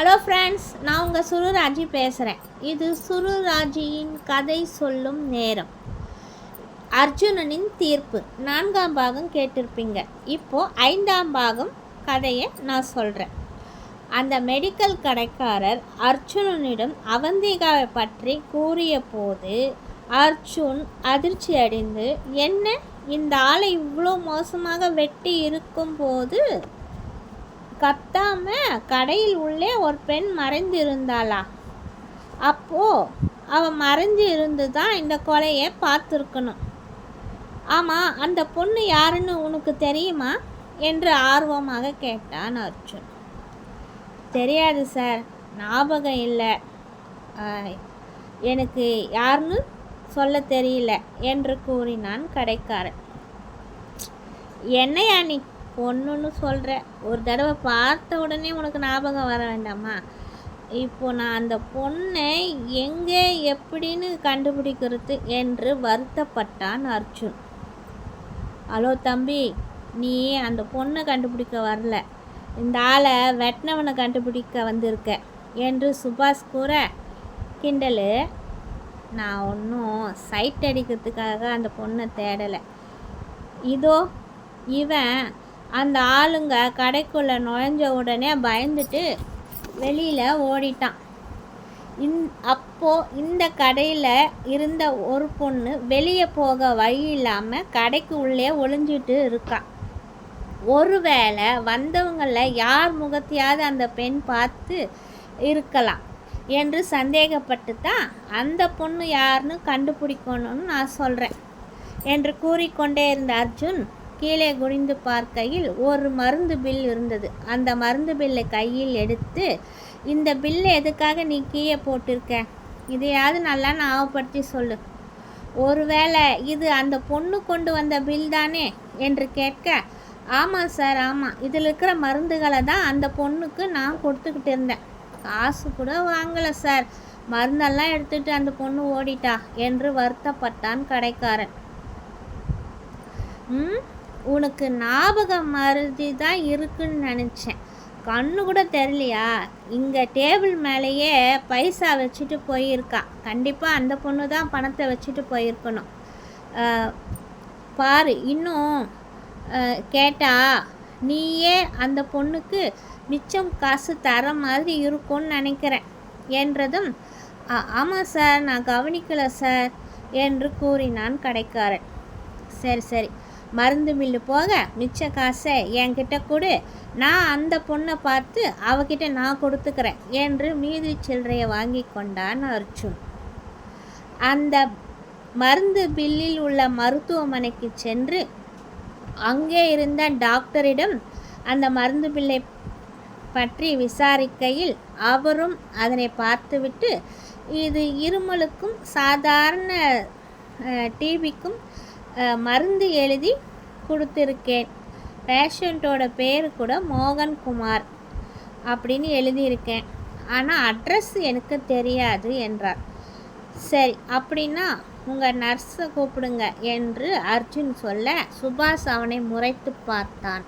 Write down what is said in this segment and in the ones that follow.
Hello friends நான் உங்கள் சுருராஜி பேசுகிறேன் இது சுருராஜியின் கதை சொல்லும் நேரம். அர்ஜுனனின் தீர்ப்பு. நான்காம் பாகம் கேட்டிருப்பீங்க. இப்போது ஐந்தாம் பாகம் கதையை நான் சொல்கிறேன் அந்த மெடிக்கல் கடைக்காரர் அர்ஜுனனிடம் அவந்திகாவை பற்றி கூறிய போது அர்ஜுன் அதிர்ச்சி அடைந்து என்ன? இந்த ஆளை இவ்வளோ மோசமாக வெட்டி இருக்கும் போது கத்தாம கடையில் உள்ளே ஒரு பெண் மறைந்து இருந்தாளா அப்போ அவ மறைஞ்சு இருந்து தான் இந்த கொலையை பார்த்துருக்கணும். ஆமாம் அந்த பொண்ணு யாருன்னு உனக்கு தெரியுமா? என்று ஆர்வமாக கேட்டான் அர்ஜுன். தெரியாது சார் ஞாபகம் இல்லை. எனக்கு யாருன்னு சொல்ல தெரியல என்று கூறினான் கடைக்காரன். என்னையா நீ பொண்ணுன்னு சொல்கிற ஒரு தடவை பார்த்த உடனே உனக்கு ஞாபகம் வர வேண்டாமா? இப்போ நான் அந்த பொண்ணை எங்கே எப்படின்னு கண்டுபிடிக்கிறது என்று வருத்தப்பட்டான் அர்ஜுன். ஹலோ தம்பி நீ அந்த பொண்ணை கண்டுபிடிக்க வரல. இந்த ஆளை வெட்டினவனை கண்டுபிடிக்க வந்திருக்க என்று சுபாஷ் கூற கிண்டலு நான் ஒன்றும் சைட் அடிக்கிறதுக்காக அந்த பொண்ணை தேடலை. இதோ இவன் அந்த ஆளுங்க கடைக்குள்ளே நுழைஞ்ச உடனே பயந்துட்டு வெளியில் ஓடிட்டான். இந் அப்போது இந்த கடையில் இருந்த ஒரு பொண்ணு வெளியே போக வழி இல்லாமல் கடைக்கு உள்ளே ஒளிஞ்சிட்டு இருக்கா. ஒருவேளை வந்தவங்களில் யார் முகத்தையாவது அந்த பெண் பார்த்து இருக்கலாம் என்று சந்தேகப்பட்டு தான் அந்த பொண்ணு யாருன்னு கண்டுபிடிக்கணும்னு நான் சொல்கிறேன் என்று கூறிக்கொண்டே இருந்த அர்ஜுன் கீழே குனிந்து பார்க்கையில் ஒரு மருந்து பில் இருந்தது. அந்த மருந்து பில்லை கையில் எடுத்து இந்த பில்லை எதுக்காக நீ கீழே போட்டிருக்க? இதையாவது நல்லா ஞாபகப்படுத்தி சொல்லு. ஒருவேளை இது அந்த பொண்ணு கொண்டு வந்த பில் தானே? என்று கேட்க ஆமாம் சார் ஆமாம் இதில் இருக்கிற மருந்துகளை தான் அந்த பொண்ணுக்கு நான் கொடுத்துக்கிட்டு இருந்தேன். காசு கூட வாங்கலை சார். மருந்தெல்லாம் எடுத்துட்டு அந்த பொண்ணு ஓடிட்டா? என்று வருத்தப்பட்டான் கடைக்காரன். ம்? உனக்கு ஞாபகம் மருதி தான் இருக்குன்னு நினச்சேன். கண்ணு கூட தெரியலையா? இங்கே டேபிள் மேலேயே பைசா வச்சுட்டு போயிருக்கா கண்டிப்பாக அந்த பொண்ணு தான் பணத்தை வச்சுட்டு போயிருக்கணும். பாரு இன்னும் கேட்டா நீயே அந்த பொண்ணுக்கு மிச்சம் காசு தர மாதிரி இருக்கும்னு நினைக்கிறேன். என்றதும் ஆமாம் சார் நான் கவனிக்கலை சார் என்று கூறினான் கடைக்காரன். சரி சரி. மருந்து மில்லு போக மிச்ச காசை என்கிட்ட கொடு. நான் அந்த பொண்ணை பார்த்து அவகிட்ட நான் கொடுத்துக்கிறேன் என்று மீதி சில்லறையை வாங்கி கொண்டான் அர்ஜுன். அந்த மருந்து பில்லில் உள்ள மருத்துவமனைக்கு சென்று அங்கே இருந்த டாக்டரிடம் அந்த மருந்து பில்லை பற்றி விசாரிக்கையில் அவரும் அதனை பார்த்துவிட்டு இது இருமலுக்கும் சாதாரண டிபிக்கும் மருந்து எழுதி கொடுத்துருக்கேன். பேஷண்ட்டோட பேர் கூட மோகன் குமார் அப்படின்னு எழுதியிருக்கேன். ஆனால் அட்ரஸ் எனக்கு தெரியாது என்றார். சரி அப்படின்னா உங்கள் நர்ஸை கூப்பிடுங்க என்று அர்ஜுன் சொல்ல சுபாஷ் அவனை முறைத்து பார்த்தான்.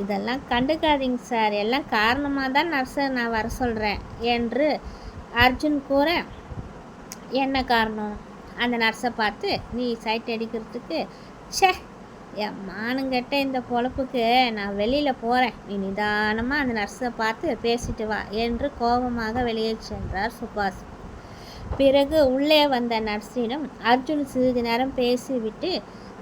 இதெல்லாம் கண்டுக்காதீங்க சார். எல்லாம் காரணமாக தான் நர்ஸை நான் வர சொல்கிறேன் என்று அர்ஜுன் கூற என்ன காரணம்? அந்த நர்ஸை பார்த்து நீ சைட் அடிக்கிறதுக்கு ச்சே என் மானுங்கிட்ட இந்த பொழப்புக்கு நான் வெளியில் போகிறேன் நீ நிதானமாக அந்த நர்ஸை பார்த்து பேசிட்டு வா என்று கோபமாக வெளியே சென்றார் சுபாஷ். பிறகு உள்ளே வந்த நர்ஸிடம் அர்ஜுன் சிறிது நேரம் பேசிவிட்டு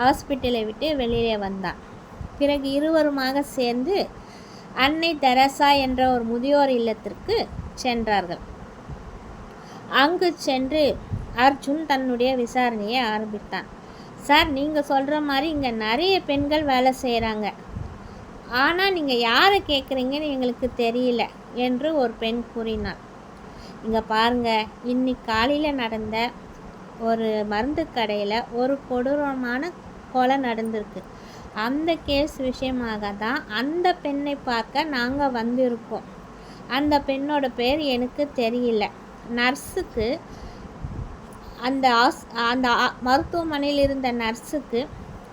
ஹாஸ்பிட்டலை விட்டு வெளியே வந்தான். பிறகு இருவருமாக சேர்ந்து அன்னை தெரசா என்ற ஒரு முதியோர் இல்லத்திற்கு சென்றார்கள். அங்கு சென்று அர்ஜுன் தன்னுடைய விசாரணையை ஆரம்பித்தான். சார் நீங்கள் சொல்கிற மாதிரி இங்கே நிறைய பெண்கள் வேலை செய்கிறாங்க ஆனால் நீங்கள் யாரை கேட்குறீங்கன்னு எங்களுக்கு தெரியல என்று ஒரு பெண் கூறினார் இங்கே பாருங்க இன்னைக்கு காலையில் நடந்த ஒரு மருந்து கடையில் ஒரு கொடூரமான கொலை நடந்திருக்கு. அந்த கேஸ் விஷயமாக தான் அந்த பெண்ணை பார்க்க நாங்கள் வந்திருக்கோம். அந்த பெண்ணோட பேர் எனக்கு தெரியல. நர்ஸுக்கு அந்த ஆஸ் அந்த ஆ- மருத்துவமனையில் இருந்த நர்ஸுக்கு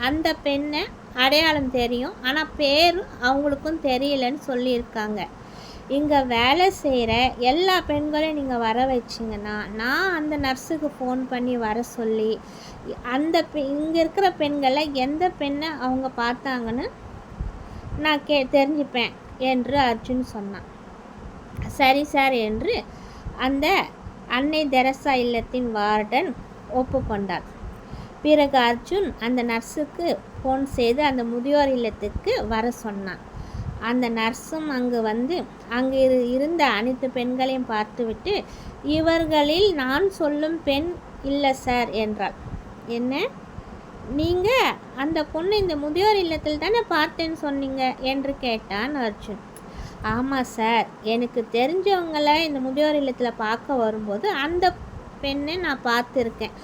அந்த பெண்ணை அடையாளம் தெரியும். ஆனால் பேர் அவங்களுக்கும் தெரியலன்னு சொல்லியிருக்காங்க. இங்கே வேலை செய்கிற எல்லா பெண்களையும் நீங்கள் வர வச்சிங்கன்னா நான் அந்த நர்ஸுக்கு ஃபோன் பண்ணி வர சொல்லி அந்த பெ இங்கே இருக்கிற பெண்களை எந்த பெண்ணை அவங்க பார்த்தாங்கன்னு நான் கே தெரிஞ்சுப்பேன் என்று அர்ஜுன் சொன்னான். சரி சார் என்று அந்த அன்னை தெரசா இல்லத்தின் வார்டன் ஒப்புக்கொண்டார். பிறகு அர்ஜுன் அந்த நர்ஸுக்கு ஃபோன் செய்து அந்த முதியோர் இல்லத்துக்கு வர சொன்னான். அந்த நர்ஸும் அங்கு வந்து அங்கு இரு இருந்த அனைத்து பெண்களையும் பார்த்துவிட்டு இவர்களில் நான் சொல்லும் பெண் இல்லை சார் என்றாள். என்ன? நீங்கள் அந்த பொண்ணு இந்த முதியோர் இல்லத்தில் தானே பார்த்தேன்னு சொன்னீங்க? என்று கேட்டான் அர்ஜுன். ஆமாம் சார். எனக்கு தெரிஞ்சவங்கள இந்த முதியோர் இல்லத்தில் பார்க்க வரும்போது அந்த பெண்ணை நான் பார்த்துருக்கேன்.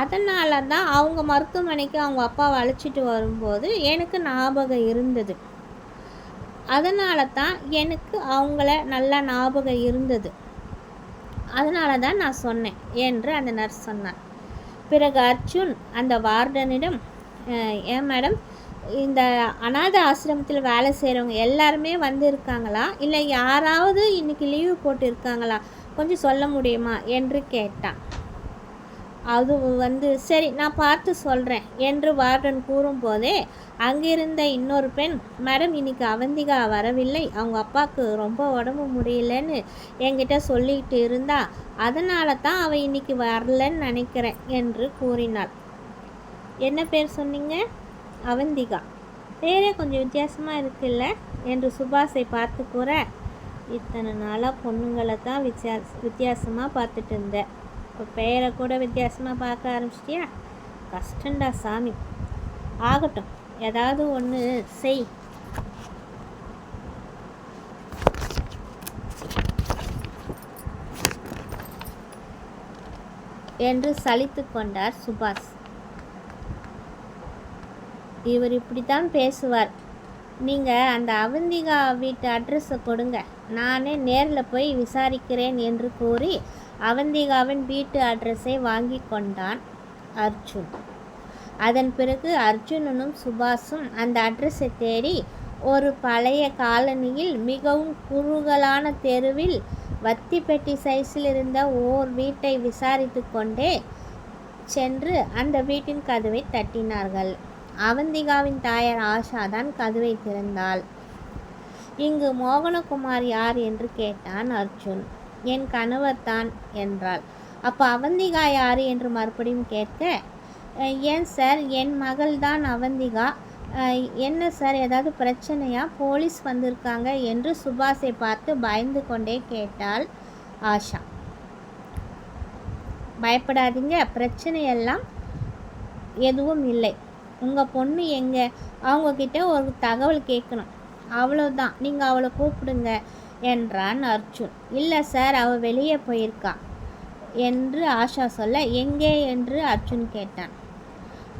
அதனால தான் அவங்க மருத்துவமனைக்கு அவங்க அப்பாவை அழைச்சிட்டு வரும்போது எனக்கு ஞாபகம் இருந்தது. அதனால தான் எனக்கு அவங்கள நல்லா ஞாபகம் இருந்தது. அதனால தான் நான் சொன்னேன் என்று அந்த நர்ஸ் சொன்னார். பிறகு அர்ஜுன் அந்த வார்டனிடம் ஏன் மேடம்? இந்த அனாத ஆசிரமத்தில் வேலை செய்கிறவங்க எல்லாருமே வந்திருக்காங்களா இல்லை யாராவது இன்னைக்கு லீவு போட்டு இருக்காங்களா? கொஞ்சம் சொல்ல முடியுமா? என்று கேட்டான் அது வந்து சரி நான் பார்த்து சொல்கிறேன் என்று வார்டன் கூறும்போதே அங்கிருந்த இன்னொரு பெண் மேடம் இன்னைக்கு அவந்திகா வரவில்லை. அவங்க அப்பாவுக்கு ரொம்ப உடம்பு முடியலன்னு என்கிட்ட சொல்லிக்கிட்டு இருந்தா அதனால தான் அவள் இன்னைக்கு வரலன்னு நினைக்கிறேன் என்று கூறினாள். என்ன பேர் சொன்னீங்க? அவந்திகா. பேரே கொஞ்சம் வித்தியாசமாக இருக்குல்ல? என்று சுபாஷை பார்த்து கூற இத்தனை நாளாக பொண்ணுங்களை தான் வித்தியாச வித்தியாசமாக பார்த்துட்டு இருந்தேன் இப்போ பெயரை கூட வித்தியாசமாக பார்க்க ஆரம்பிச்சிட்டியா? கஷ்டண்டா சாமி. ஆகட்டும் ஏதாவது ஒன்று செய். என்று சலித்து கொண்டார் சுபாஷ். இவர் இப்படித்தான் பேசுவார். நீங்கள் அந்த அவந்திகா வீட்டு அட்ரஸை கொடுங்க. நானே நேரில் போய் விசாரிக்கிறேன் என்று கூறி அவந்திகாவின் வீட்டு அட்ரஸை வாங்கி கொண்டான் அர்ஜுன். அதன் பிறகு அர்ஜுனனும் சுபாஷும் அந்த அட்ரஸை தேடி ஒரு பழைய காலனியில் மிகவும் குறுகலான தெருவில் வத்தி பெட்டி சைஸில் இருந்த ஓர் வீட்டை விசாரித்து கொண்டே சென்று அந்த வீட்டின் கதவை தட்டினார்கள். அவந்திகாவின் தாயார் ஆஷா தான் கதவை திறந்தாள். இங்கு மோகனகுமார் யார் என்று கேட்டான் அர்ஜுன். என் கணவர் தான் என்றாள். அப்போ அவந்திகா யார் என்று மறுபடியும் கேட்க ஏன் சார் என் மகள் தான் அவந்திகா. என்ன சார் ஏதாவது பிரச்சனையா? போலீஸ் வந்திருக்காங்க என்று சுபாஷை பார்த்து பயந்து கொண்டே கேட்டாள் ஆஷா. பயப்படாதீங்க பிரச்சனையெல்லாம் எதுவும் இல்லை. உங்கள் பொண்ணு எங்கே? அவங்கக்கிட்ட ஒரு தகவல் கேட்கணும் அவ்வளோதான் நீங்கள் அவளை கூப்பிடுங்க என்றான் அர்ஜுன். இல்லை சார் அவள் வெளியே போயிருக்கா என்று ஆஷா சொல்ல எங்கே என்று அர்ஜுன் கேட்டான்.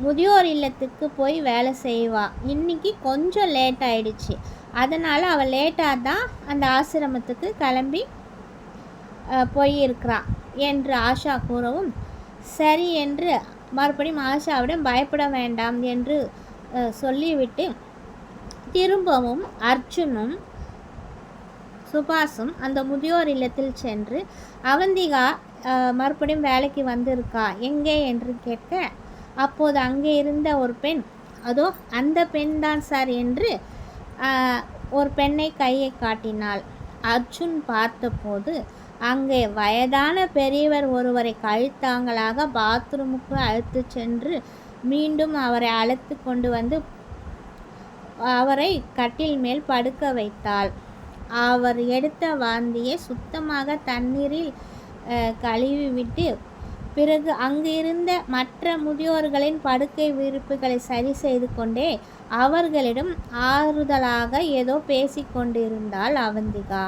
முதியோர் இல்லத்துக்கு போய் வேலை செய்வா. இன்னைக்கு கொஞ்சம் லேட் ஆயிடுச்சு. அதனால் அவள் லேட்டாக தான் அந்த ஆசிரமத்துக்கு கிளம்பி போயிருக்கிறா என்று ஆஷா கூறவும் சரி என்று மறுபடியும் ஆஷாவிடம் பயப்பட வேண்டாம் என்று சொல்லிவிட்டு திரும்பவும் அர்ஜுனும் சுபாஷும் அந்த முதியோர் இல்லத்தில் சென்று அவந்திகா மறுபடியும் வேலைக்கு வந்திருக்கா? எங்கே? என்று கேட்க அப்போது அங்கே இருந்த ஒரு பெண் அதோ அந்த பெண் தான் சார் என்று ஒரு பெண்ணை கையை காட்டினாள். அர்ஜுன் பார்த்தபோது அங்கே வயதான பெரியவர் ஒருவரை கழுத்தாங்களாக பாத்ரூமுக்கு அழைத்து சென்று மீண்டும் அவரை அழைத்து கொண்டு வந்து அவரை கட்டில் மேல் படுக்க வைத்தாள். அவர் எடுத்த வாந்தியை சுத்தமாக தண்ணீரில் கழுவிவிட்டு பிறகு அங்கு இருந்த மற்ற முதியோர்களின் படுக்கை விருப்புகளை சரி செய்து கொண்டே அவர்களிடம் ஆறுதலாக ஏதோ பேசிக்கொண்டிருந்தாள் அவந்திகா.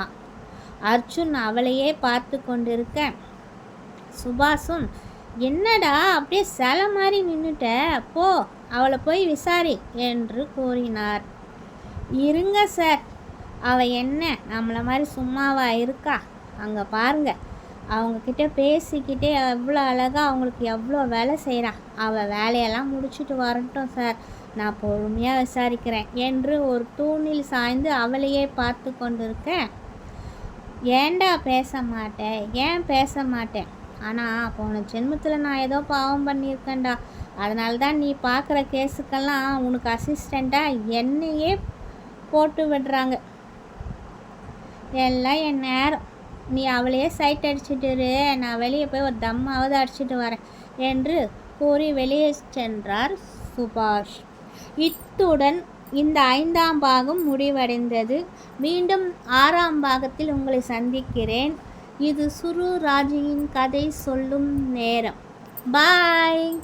அர்ஜுன் அவளையே பார்த்து கொண்டிருக்க சுபாஷும் என்னடா அப்படியே சில மாதிரி நின்றுட்ட போ அவளை போய் விசாரி என்று கூறினார். இருங்க சார் அவள் என்ன நம்மளை மாதிரி சும்மாவா இருக்கா? அங்கே பாருங்க அவங்கக்கிட்ட பேசிக்கிட்டே எவ்வளோ அழகாக அவங்களுக்கு எவ்வளோ வேலை செய்கிறான் அவள் வேலையெல்லாம் முடிச்சுட்டு வரட்டும் சார் நான் பொறுமையாக விசாரிக்கிறேன் என்று ஒரு தூணில் சாய்ந்து அவளையே பார்த்து கொண்டிருக்கேன் ஏண்டா பேச மாட்டேன் ஏன் பேச மாட்டேன் ஆனால் போன ஜென்மத்தில் நான் ஏதோ பாவம் பண்ணியிருக்கேன்டா. அதனால தான் நீ பார்க்குற கேஸுக்கெல்லாம் உனக்கு அசிஸ்டண்ட்டாக என்னையே போட்டு விடுறாங்க. எல்லாம் என் நேரம். நீ அவளையே சைட் அடிச்சிட்டு இரு. நான் வெளியே போய் ஒரு தம்மாவது அடிச்சிட்டு வரேன் என்று கூறி வெளியே சென்றார் சுபாஷ். இத்துடன் இந்த ஐந்தாம் பாகம் முடிவடைந்தது. மீண்டும் ஆறாம் பாகத்தில் உங்களை சந்திக்கிறேன். இது சுரு ராஜியின் கதை சொல்லும் நேரம். பாய்.